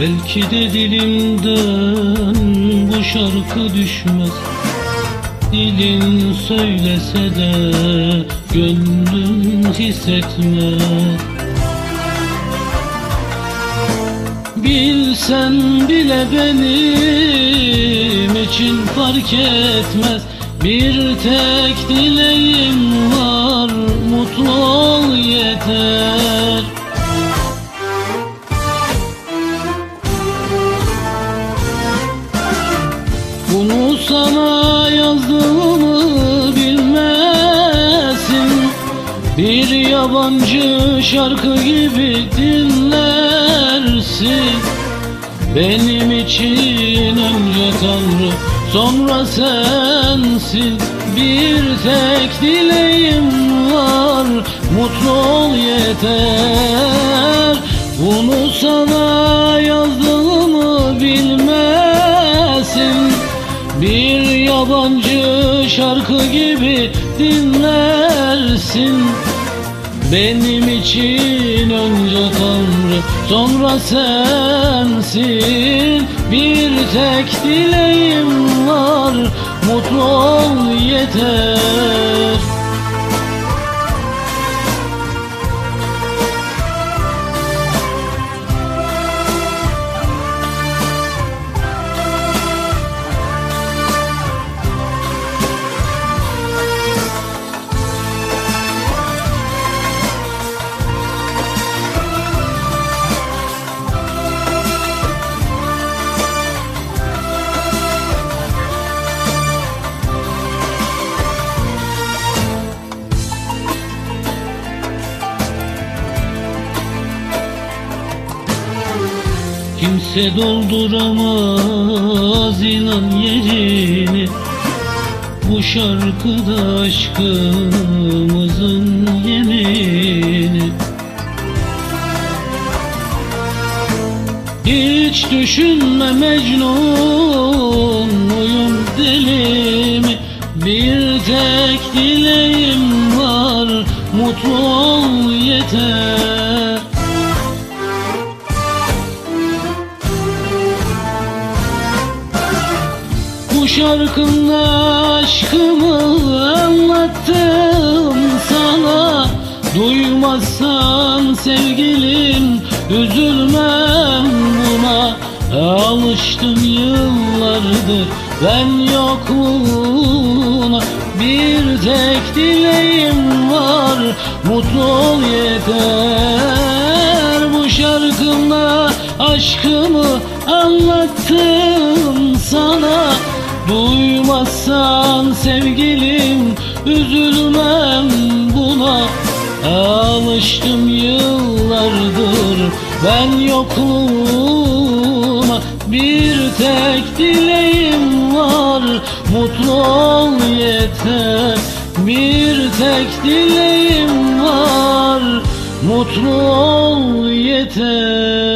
Belki de dilimden bu şarkı düşmez. Dilin söylese de gönlüm hissetmez. Bilsen bile benim için fark etmez. Bir tek dileğim var mutlu ol yeter Bir yabancı şarkı gibi dinlersin. Benim için önce Tanrı sonra sensin. Bir tek dileğim var mutlu ol yeter. Bunu sana yazdığımı bilmesin. Bir yabancı şarkı gibi dinlersin Benim için önce Tanrı sonra sensin. Bir tek dileğim var mutlu ol yeter Kimse dolduramaz inan yerini. Bu şarkıda aşkımızın yemini. Hiç düşünme Mecnun uyum delimi. Bir tek dileğim var. Mutlu ol yeter Bu şarkımda aşkımı anlattım sana. Duymazsan sevgilim üzülmem buna. Alıştım yıllardır ben yokluğuna. Bir tek dileğim var mutlu ol yeter. Bu şarkımda aşkımı anlattım sana Duymazsan sevgilim üzülmem buna. Alıştım yıllardır ben yokluğuna Bir tek dileğim var mutlu ol yeter. Bir tek dileğim var mutlu ol yeter